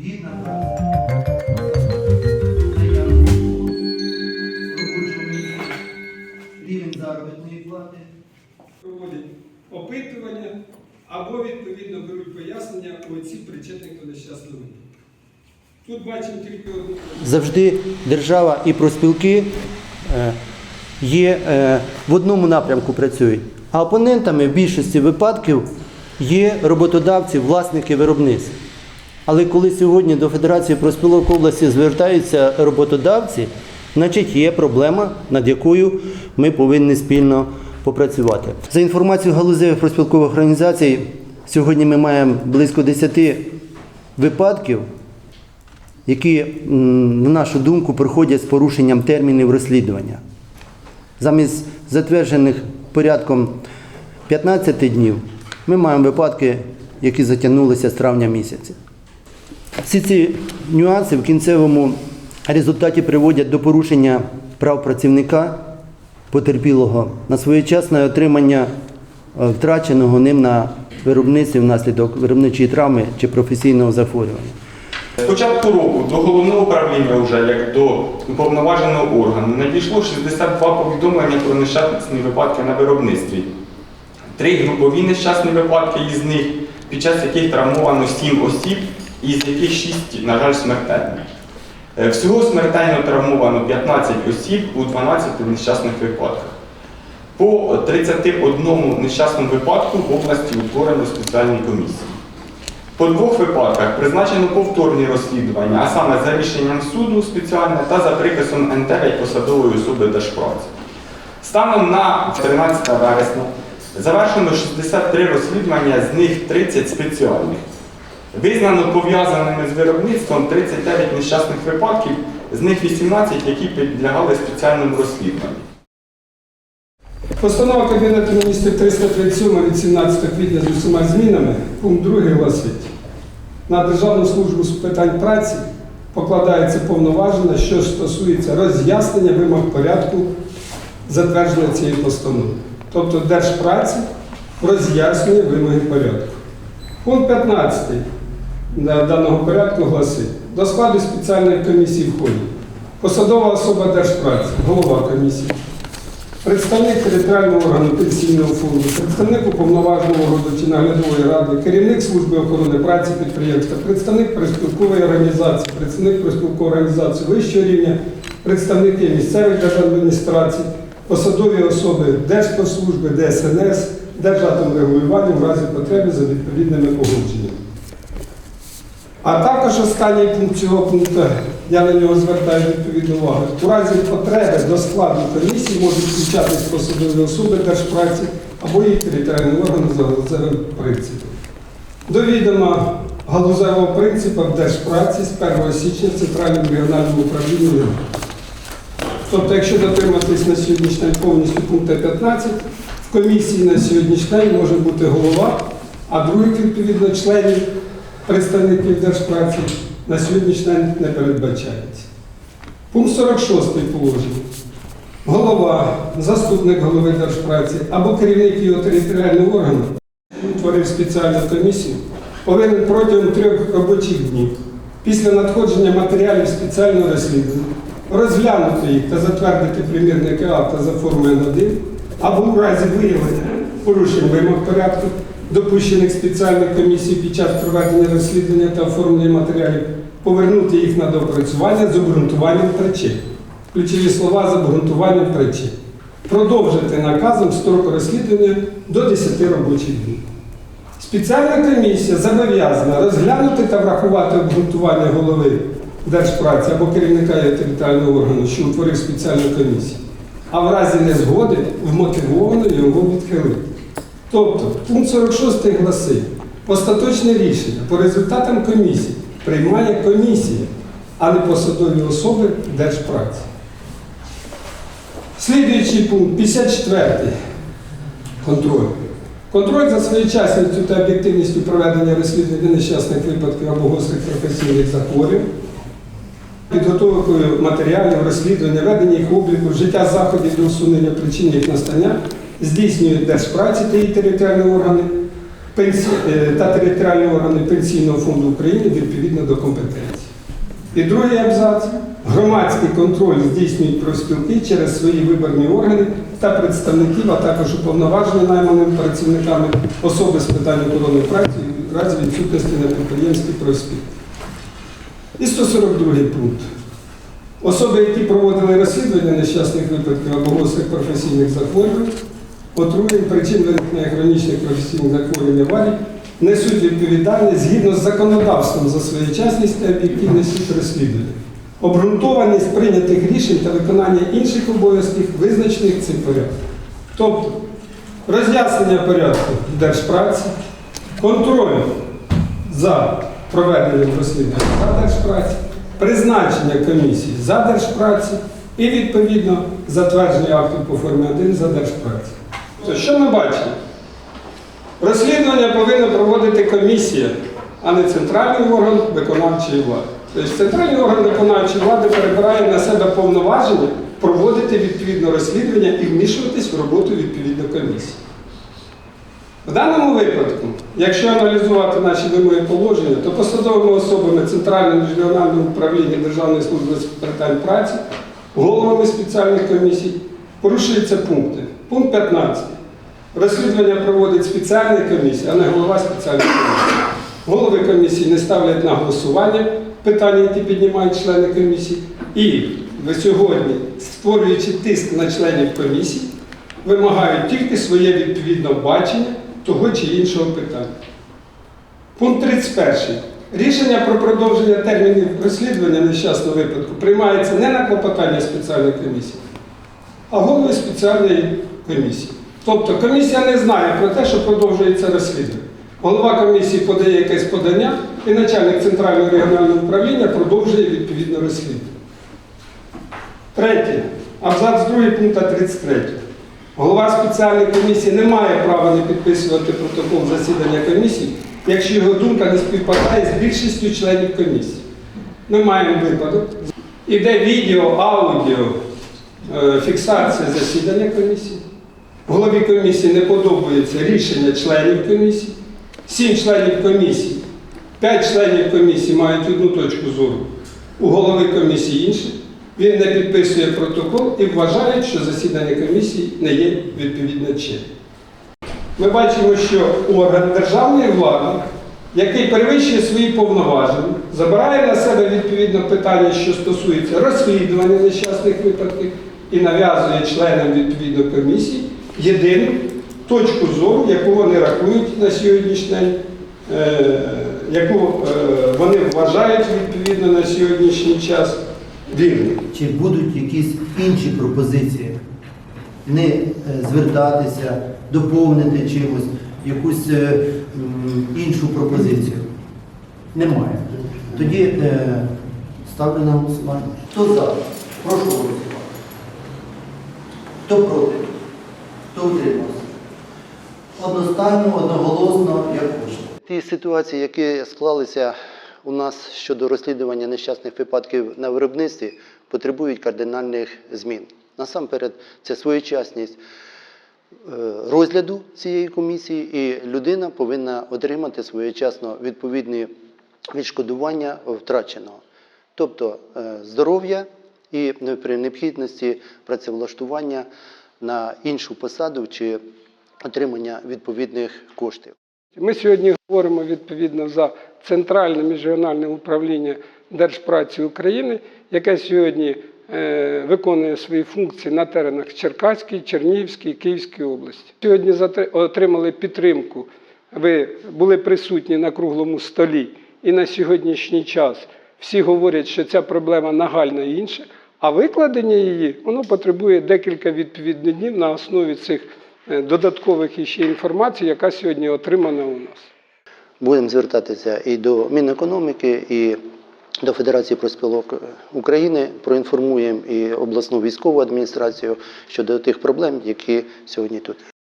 гідна праця, рівень заробітної плати. проводять опитування або відповідно беруть пояснення у осіб причетних до нещасного. Тут бачимо тільки одну. Завжди держава і профспілки е, є е, в одному напрямку працюють. А опонентами в більшості випадків є роботодавці, власники виробництв. Але коли сьогодні до Федерації профспілок області звертаються роботодавці, значить є проблема, над якою ми повинні спільно попрацювати. За інформацією галузевих профспілкових організацій, сьогодні ми маємо близько 10 випадків, які, на нашу думку, проходять з порушенням термінів розслідування. Замість затверджених порядком 15 днів ми маємо випадки, які затягнулися з травня місяця. Всі ці нюанси в кінцевому результаті приводять до порушення прав працівника потерпілого на своєчасне отримання е, втраченого ним на виробництві внаслідок виробничої травми чи професійного захворювання. З початку року до головного управління, вже як до уповноваженого органу, надійшло 62 повідомлення про нещасні випадки на виробництві. Три групові нещасні випадки із них, під час яких травмовано 7 осіб, із яких 6, на жаль, смертельні. Е, Всього смертельно травмовано 15 осіб у 12 нещасних випадках. По 31 нещасному випадку в області утворено спеціальні комісії. По двох випадках призначено повторні розслідування, а саме за рішенням суду спеціальне та за приписом НТГ і посадової особи Держпраці. Станом на 13 вересня завершено 63 розслідування, з них 30 спеціальних. Визнано пов'язаними з виробництвом 39 нещасних випадків, з них 18, які підлягали спеціальному розслідуванню. Постанова Кабінету міністрів 337 від 17 квітня з усіма змінами, пункт 2 гласить, на Державну службу з питань праці покладається повноваження, що стосується роз'яснення вимог порядку затвердження цієї постанови. Тобто Держпраці роз'яснює вимоги порядку. Пункт 15 даного порядку гласить, до складу спеціальної комісії входять посадова особа Держпраці, голова комісії, представник територіального органу пенсійного фонду, представник уповноваженого органу чи наглядової ради, керівник служби охорони праці підприємства, представник приспілкової організації, представник приспілкової організації вищого рівня, представники місцевих держадміністрацій, посадові особи Держпрослужби, ДСНС, Держатомрегулювання в разі потреби за відповідними погодженнями. А також останній пункт цього пункту, я на нього звертаю відповідну увагу. У разі потреби до складу комісії можуть включатись посадові особи держпраці або їх територіальні органи за галузевим принципом. До відома галузевого принципу в держпраці з 1 січня в Центральному регіональному управлінні. Тобто, якщо дотриматись на сьогоднішній повністю пункту 15, в комісії на сьогоднішній може бути голова, а других відповідно членів представників держпраці на сьогоднішній день не передбачається. Пункт 46 положення. Голова, заступник голови держпраці або керівник його територіального органу утворив спеціальну комісію, повинен протягом трьох робочих днів після надходження матеріалів спеціального розслідування розглянути їх та затвердити примірники акта за формою 1 або у разі виявлення порушень вимог порядку, допущених спеціальних комісій під час проведення розслідування та оформлення матеріалів, повернути їх на доопрацювання з обґрунтуванням причин. Ключові слова з обґрунтуванням причин. Продовжити наказом строку розслідування до 10 робочих днів. Спеціальна комісія зобов'язана розглянути та врахувати обґрунтування голови Держпраці або керівника територіального органу, що утворив спеціальну комісію, а в разі незгоди вмотивовано його відхилити. Тобто, пункт 46 гласить, остаточне рішення по результатам комісії приймає комісія, а не посадові особи Держпраці. Слідуючий пункт 54. Контроль. Контроль за своєчасністю та об'єктивністю проведення розслідування нещасних випадків або гострих професійних захворювань, підготовкою матеріалів, розслідування, ведення їх обліку, вжиття заходів до усунення причин їх настання здійснюють Держпраці та її територіальні органи е, та територіальні органи Пенсійного фонду України відповідно до компетенції. І другий абзац. Громадський контроль здійснюють профспілки через свої виборні органи та представників, а також уповноважені найманими працівниками особи з питань охорони праці в разі відсутності на підприємстві профспілки. І 142 пункт. Особи, які проводили розслідування нещасних випадків або гострих професійних захворювань, отруєнь, причин виникнення хронічних професійних захворювань аварій, несуть відповідальність згідно з законодавством за своєчасність та об'єктивність розслідування, обґрунтованість прийнятих рішень та виконання інших обов'язків, визначених цим порядком. Тобто роз'яснення порядку держпраці, контроль за проведенням розслідування за держпраці, призначення комісії за держпраці і відповідно затвердження акту по формі 1 за держпраці. То що ми бачимо? Розслідування повинна проводити комісія, а не центральний орган виконавчої влади. Тобто центральний орган виконавчої влади перебирає на себе повноваження проводити відповідне розслідування і вмішуватись в роботу відповідної комісії. В даному випадку, якщо аналізувати наші вимоги положення, то посадовими особами Центрального регіонального управління Державної служби з питань праці, головами спеціальних комісій порушуються пункти. Пункт 15. Розслідування проводить спеціальна комісія, а не голова спеціальної комісії. Голови комісії не ставлять на голосування питання, які піднімають члени комісії. І ви сьогодні, створюючи тиск на членів комісії, вимагають тільки своє відповідне бачення того чи іншого питання. Пункт 31. Рішення про продовження термінів розслідування нещасного випадку приймається не на клопотання спеціальної комісії, а голови спеціальної комісії. Тобто комісія не знає про те, що продовжується розслідування. Голова комісії подає якесь подання, і начальник центрального регіонального управління продовжує відповідне розслідування. Третє. Абзац 2 пункту 33. Голова спеціальної комісії не має права не підписувати протокол засідання комісії, якщо його думка не співпадає з більшістю членів комісії. Ми маємо випадок. Іде відео, аудіо, фіксація засідання комісії. Голові комісії не подобається рішення членів комісії. Сім членів комісії, п'ять членів комісії мають одну точку зору, у голови комісії інше. Він не підписує протокол і вважає, що засідання комісії не є відповідно чинним. Ми бачимо, що орган державної влади, який перевищує свої повноваження, забирає на себе відповідно питання, що стосується розслідування нещасних випадків, і нав'язує членам відповідної комісії єдину точку зору, яку вони рахують на сьогоднішній день, е, яку е, вони вважають відповідно на сьогоднішній час вірною. Чи будуть якісь інші пропозиції? Не е, звертатися, доповнити чимось, якусь іншу пропозицію? Немає. Тоді ставлю на голосування. Хто за? Прошу. Хто проти? Хто утримався? Одностайно, одноголосно, як хочете. Ті ситуації, які склалися у нас щодо розслідування нещасних випадків на виробництві, потребують кардинальних змін. Насамперед, це своєчасність е, розгляду цієї комісії, і людина повинна отримати своєчасно відповідні відшкодування втраченого, тобто е, здоров'я і е, при необхідності працевлаштування на іншу посаду чи отримання відповідних коштів. Ми сьогодні говоримо відповідно за Центральне міжрегіональне управління Держпраці України, яке сьогодні е, виконує свої функції на теренах Черкаській, Чернігівській, Київській області. Сьогодні отримали підтримку. Ви були присутні на круглому столі, і на сьогоднішній час всі говорять, що ця проблема нагальна і інша. А викладення її воно потребує декілька відповідних днів на основі цих е, додаткових іще інформацій, яка сьогодні отримана у нас. Будемо звертатися і до Мінекономіки, і до Федерації профспілок України. Проінформуємо і обласну військову адміністрацію щодо тих проблем, які сьогодні тут.